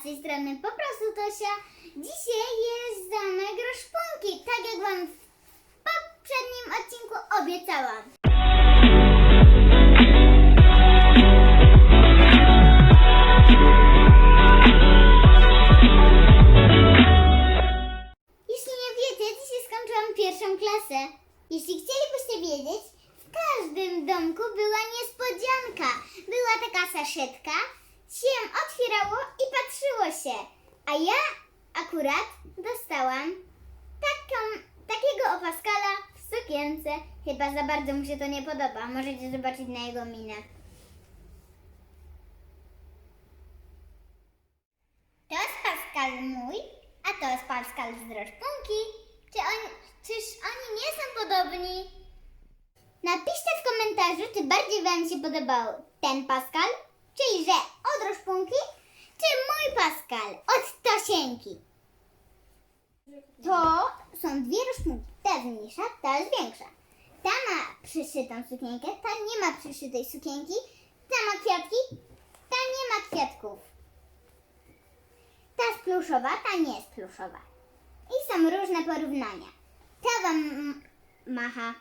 z tej strony po prostu Tosia. Dzisiaj jest zamek Roszpunki, tak jak Wam w poprzednim odcinku obiecałam. Jeśli nie wiecie, dzisiaj skończyłam pierwszą klasę. Jeśli chcielibyście wiedzieć, w każdym domku była niespodzianka. Była taka saszetka, się otwierało i patrzyło się. A ja akurat dostałam taką, takiego opaskala w sukience. Chyba za bardzo mu się to nie podoba. Możecie zobaczyć na jego minę. To jest Pascal mój, a to jest Pascal z. Czy oni, czyż oni nie są podobni? Napiszcie w komentarzu, czy bardziej Wam się podobał ten Pascal, czyli że od Roszpunki, czy mój Pascal od Tosienki. To są dwie Roszpunki. Ta jest mniejsza, ta jest większa. Ta ma przyszytą sukienkę, ta nie ma przyszytej sukienki, ta ma kwiatki, ta nie ma kwiatków. Ta jest pluszowa, ta nie jest pluszowa. I są różne porównania. Ta wam macha.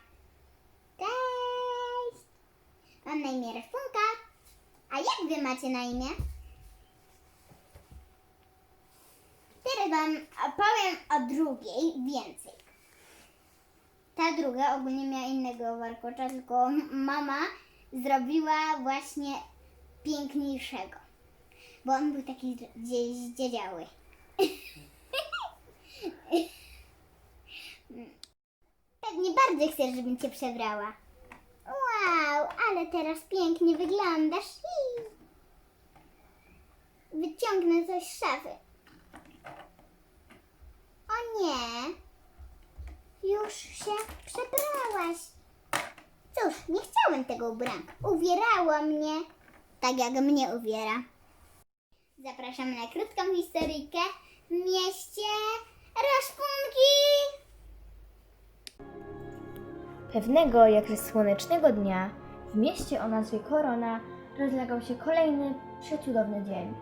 Cześć! Mam na imię Reszpunka. A jak wy macie na imię? Teraz wam opowiem o drugiej więcej. Ta druga ogólnie miała innego warkocza, tylko mama zrobiła właśnie piękniejszego. Bo on był taki gdzieś dziedziały. Pewnie bardzo chcesz, żebym cię przebrała. Wow, ale teraz pięknie wyglądasz. Wyciągnę coś z szafy. O nie, już się przebrałaś. Cóż, nie chciałem tego ubranka. Uwierało mnie, tak jak mnie uwiera. Zapraszam na krótką historyjkę w mieście Raszpunki. Pewnego jakże słonecznego dnia w mieście o nazwie Korona rozlegał się kolejny przecudowny dzień.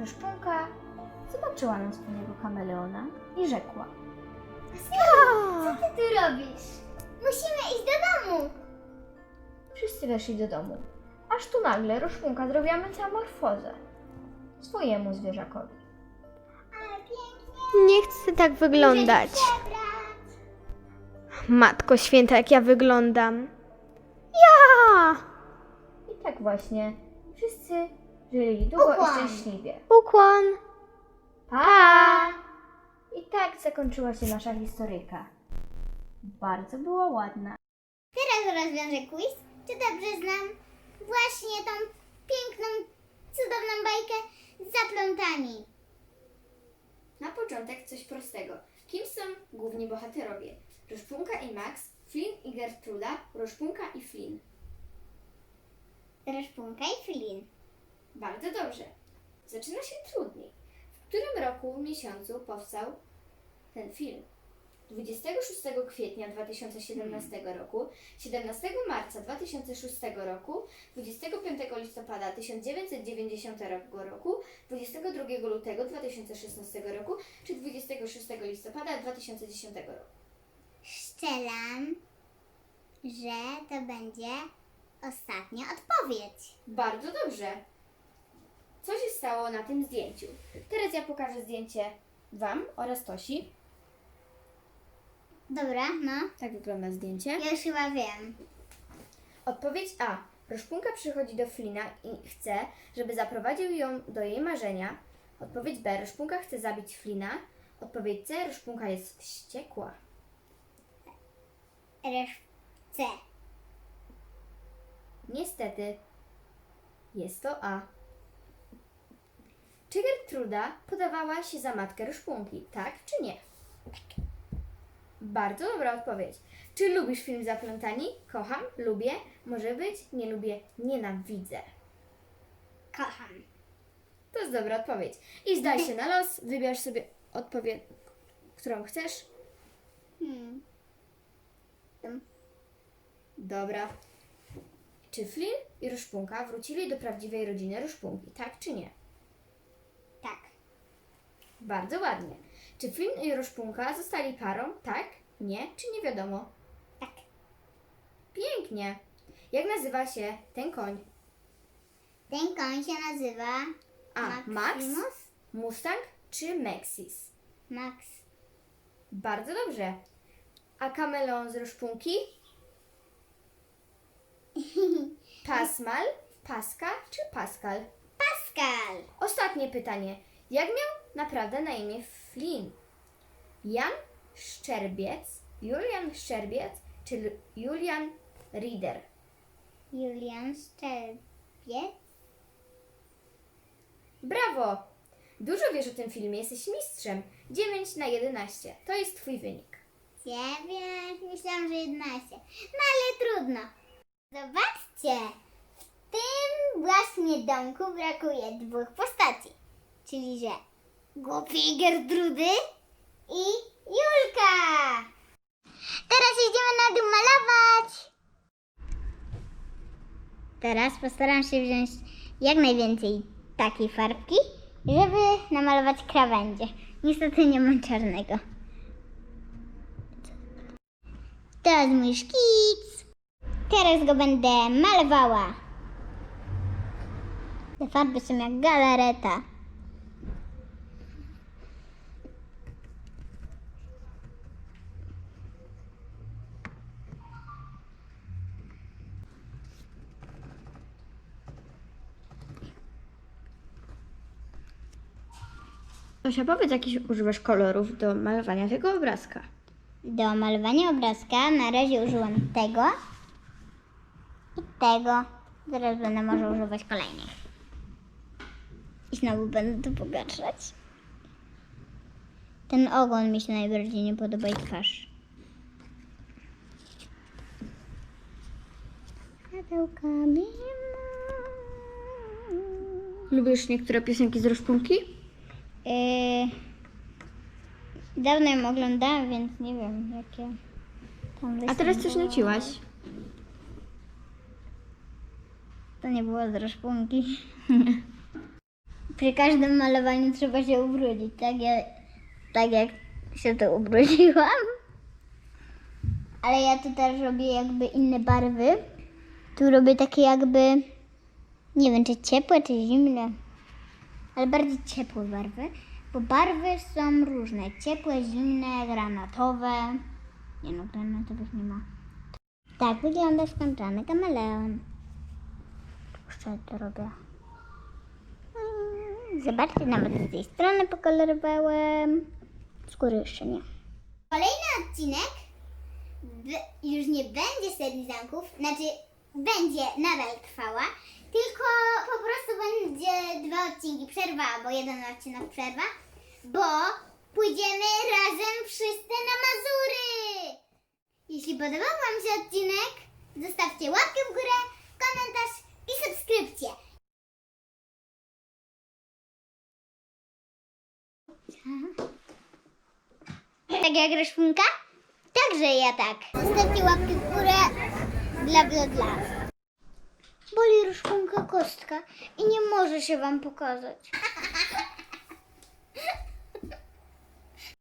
Roszpunka zobaczyła na swojego kameleona i rzekła. Co ty tu robisz? Musimy iść do domu. Wszyscy weszli do domu, aż tu nagle Roszpunka zrobiła metamorfozę swojemu zwierzakowi. Ale pięknie. Nie chcę tak wyglądać. Matko święta, jak ja wyglądam. Ja! I tak właśnie wszyscy żyli długo Ukłon. i szczęśliwie. Ukłon. Pa! I tak zakończyła się nasza historyjka. Bardzo była ładna. Teraz rozwiążę quiz. Czy dobrze znam właśnie tą piękną, cudowną bajkę Zaplątani? Na początek coś prostego. Kim są główni bohaterowie? Roszpunka i Max, Flynn i Gertruda, Roszpunka i Flynn. Reszpunka i Flynn. Bardzo dobrze. Zaczyna się trudniej. W którym roku, miesiącu powstał ten film? 26 kwietnia 2017 roku, 17 marca 2006 roku, 25 listopada 1990 roku, 22 lutego 2016 roku czy 26 listopada 2010 roku? Szczelam, że to będzie ostatnia odpowiedź. Bardzo dobrze. Co się stało na tym zdjęciu? Teraz ja pokażę zdjęcie Wam oraz Tosi. Dobra, no. Tak wygląda zdjęcie. Ja już chyba wiem. Odpowiedź A. Roszpunka przychodzi do Flina i chce, żeby zaprowadził ją do jej marzenia. Odpowiedź B. Roszpunka chce zabić Flina. Odpowiedź C. Roszpunka jest wściekła. Resz C. Niestety, jest to A. Czy Gertruda podawała się za matkę Roszpunki, tak czy nie? Bardzo dobra odpowiedź. Czy lubisz film Zaplątani? Kocham, lubię, może być, nie lubię, nienawidzę. Kocham. To jest dobra odpowiedź. I zdaj się na los, wybierz sobie odpowiedź, którą chcesz. Hmm. Dobra. Czy Flynn i Roszpunka wrócili do prawdziwej rodziny Roszpunki, tak czy nie? Tak. Bardzo ładnie. Czy Flynn i Roszpunka zostali parą? Tak? Nie? Czy nie wiadomo? Tak. Pięknie. Jak nazywa się ten koń? Ten koń się nazywa A. Max, Maximus? Mustang czy Maxis? Max. Bardzo dobrze. A kamelon z Roszpunki? Pasmal, Paska czy Pascal? Pascal. Ostatnie pytanie. Jak miał naprawdę na imię Flynn? Jan Szczerbiec, Julian Szczerbiec czy Julian Rieder? Julian Szczerbiec. Brawo! Dużo wiesz o tym filmie, jesteś mistrzem. 9 na 11. To jest twój wynik. Dziewięć, myślałam, że 11. No ale trudno. Zobaczcie, w tym właśnie domku brakuje dwóch postaci. Czyli, że głupiej Gertrudy i Julka. Teraz idziemy na dół malować. Teraz postaram się wziąć jak najwięcej takiej farbki, żeby namalować krawędzie. Niestety nie mam czarnego. To jest mój szkic. Teraz go będę malowała. Te farby są jak galareta. Tosia, powiedz, jakich używasz kolorów do malowania tego obrazka. Do malowania obrazka na razie użyłam tego i tego. Zaraz będę może używać kolejnych. I znowu będę to pogarszać. Ten ogon mi się najbardziej nie podoba i twarz. Lubisz niektóre piosenki z Roszpunki? Yy, dawno ją oglądałam, więc nie wiem jakie tam A teraz coś występowały. nuciłaś. To nie było z rozpunki. Przy każdym malowaniu trzeba się ubrudzić, tak, ja, tak jak się to ubrudziłam. Ale ja tu też robię jakby inne barwy. Tu robię takie jakby, nie wiem czy ciepłe, czy zimne. Ale bardziej ciepłe barwy, bo barwy są różne. Ciepłe, zimne, granatowe. Nie no, granatowych nie ma. Tak wygląda skończony kameleon. Jeszcze to robię. Mm, Zobaczcie, nawet z tej strony pokolorowałem. Skóry jeszcze nie. Kolejny odcinek już nie będzie serii zamków, znaczy będzie nadal trwała, tylko po prostu będzie dwa odcinki przerwa, albo jeden odcinek przerwa, bo pójdziemy razem wszyscy na Mazury! Jeśli podobał Wam się odcinek, zostawcie łapkę w górę, komentarz i subskrypcję. Tak jak Ryszpunka? Także ja tak. Zostawcie łapkę w górę dla bla bla. Boli Ryszpunka kostka i nie może się Wam pokazać.